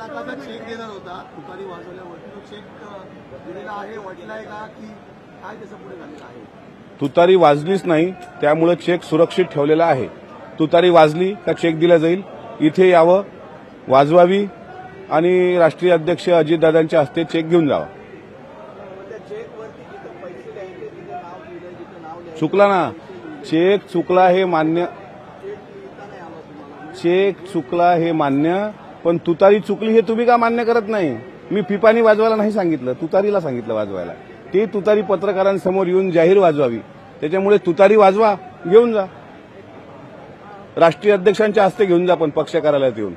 लाखाचा चेक देणार होता. दुपारी वाजवल्यावरती तो चेक दिलेला आहे. वाटलाय का की काय त्याचं पुढे झालेलं आहे? तुतारी वाजलीच नाही त्यामुळे चेक सुरक्षित ठेवलेला आहे. तुतारी वाजली का चेक दिला जाईल? इथे यावं वाजवावी आणि राष्ट्रीय अध्यक्ष अजितदादांच्या हस्ते चेक घेऊन जावा. चुकला ना. चेक चुकला हे मान्य चेक चुकला हे मान्य पण तुतारी चुकली हे तुम्ही का मान्य करत नाही? मी पिपाणी वाजवायला नाही सांगितलं तुतारीला सांगितलं वाजवायला. ती तुतारी पत्रकारांसमोर येऊन जाहीर वाजवावी. त्याच्यामुळे तुतारी वाजवा घेऊन जा. राष्ट्रीय अध्यक्षांच्या हस्ते घेऊन जा पण पक्ष कार्यालयात येऊन.